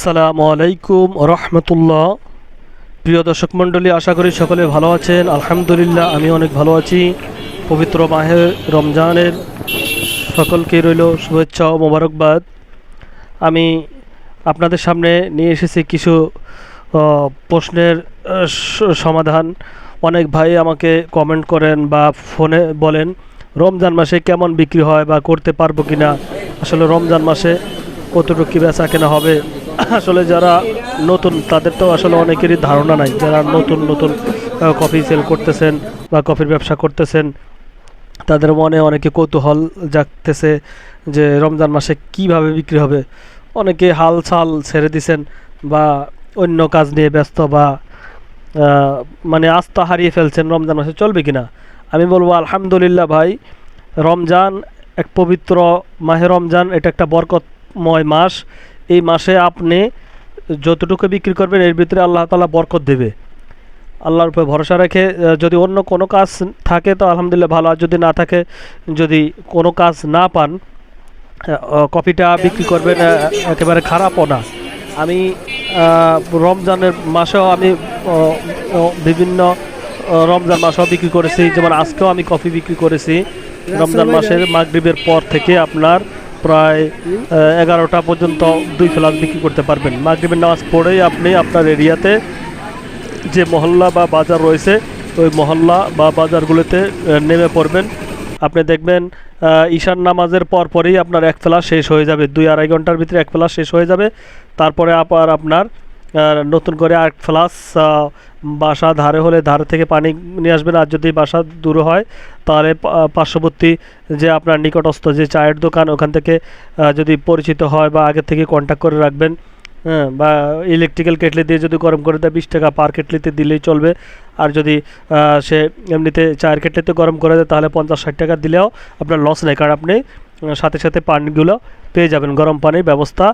আসসালামু আলাইকুম রহমতুল্লাহ। প্রিয় দর্শক মণ্ডলী, আশা করি সকলে ভালো আছেন। আলহামদুলিল্লাহ আমি অনেক ভালো আছি। পবিত্র মাহে রমজানের সকলকে রইল শুভেচ্ছা ও মোবারকবাদ। আমি আপনাদের সামনে নিয়ে এসেছি কিছু প্রশ্নের সমাধান। অনেক ভাই আমাকে কমেন্ট করেন বা ফোনে বলেন, রমজান মাসে কেমন বিক্রি হয় বা করতে পারব কি না আসলে রমজান মাসে কতটুকু কী বেচা কেনা হবে? আসলে যারা নতুন, তাদের তো আসলে অনেকেরই ধারণা নাই। যারা নতুন নতুন কফি সেল করতেছেন বা কফির ব্যবসা করতেছেন, তাদের মনে অনেকে কৌতূহল জাগতেছে যে রমজান মাসে কীভাবে বিক্রি হবে। অনেকে হাল ছাল ছেড়ে দিছেন বা অন্য কাজ নিয়ে ব্যস্ত বা মানে আস্থা হারিয়ে ফেলছেন রমজান মাসে চলবে কিনা। আমি বলব, আলহামদুলিল্লাহ ভাই, রমজান এক পবিত্র মাহে রমজান, এটা একটা বরকতময় মাস। এই মাসে আপনি যতটুকু বিক্রি করবেন, এর ভিতরে আল্লাহ তালা বরকত দেবে। আল্লাহর উপরে ভরসা রেখে যদি অন্য কোনো কাজ থাকে, তো আলহামদুলিল্লাহ ভালো। আর যদি না থাকে, যদি কোনো কাজ না পান কফিটা বিক্রি করবেন একেবারে খারাপও না। আমি রমজানের মাসেও আমি বিভিন্ন রমজান মাসেও বিক্রি করেছি। যেমন আজকেও আমি কফি বিক্রি করেছি। রমজান মাসের মাগরিবের পর থেকে আপনার প্রায় এগারোটা পর্যন্ত দুই ফ্লাস বিক্রি করতে পারবেন। মাগরিবের নামাজ পড়েই আপনি আপনার এরিয়াতে যে মহল্লা বা বাজার রয়েছে, ওই মহল্লা বা বাজারগুলোতে নেমে পড়বেন। আপনি দেখবেন ঈশান নামাজের পর পরেই আপনার এক ফ্লাস শেষ হয়ে যাবে। দুই আড়াই ঘণ্টার ভিতরে এক ফ্লাস শেষ হয়ে যাবে। তারপরে আবার আপনার নতুন করে এক ফ্লাস বাসা ধারে হলে ধারে থেকে পানি নিয়ে আসবেন আর যদি বাসা দূর হয়, তাহলে পার্শ্ববর্তী যে আপনার নিকটস্থ যে চায়ের দোকান, ওখান থেকে যদি পরিচিত হয় বা আগে থেকে কন্ট্যাক্ট করে রাখবেন হ্যাঁ বা ইলেকট্রিক্যাল কেটলি দিয়ে যদি গরম করে দেয়, বিশ টাকা পার কেটলিতে দিলেই চলবে। আর যদি সে এমনিতে চায়ের কেটলিতে গরম করে দেয়, তাহলে পঞ্চাশ ষাট টাকা দিলেও আপনার লস নেই, কারণ আপনি সাথে সাথে পানিগুলো পেয়ে যাবেন। গরম পানির ব্যবস্থা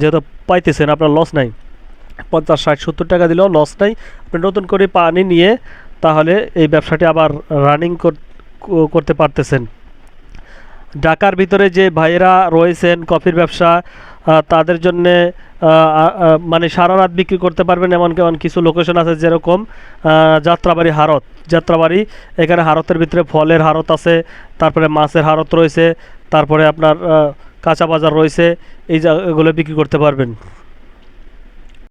যেহেতু পাইতেছেন, আপনার লস নাই। পঞ্চাশ ষাট, সত্তর টাকা দিলেও লস নাই। আপনি নতুন করে পানি নিয়ে তাহলে এই ব্যবসাটি আবার রানিং করতে পারতেছেন। ঢাকার ভিতরে যে ভাইয়েরা রয়েছেন কফির ব্যবসা তাদের জন্যে মানে সারা রাত বিক্রি করতে পারবেন এমন কেমন কিছু লোকেশন আছে যেরকম যাত্রাবাড়ি হারত। যাত্রাবাড়ি, এখানে হারতের ভিতরে ফলের হারত আছে, তারপরে মাছের হারত রয়েছে, তারপরে আপনার কাঁচা বাজার রয়েছে, এই জায়গাগুলো বিক্রি করতে পারবেন।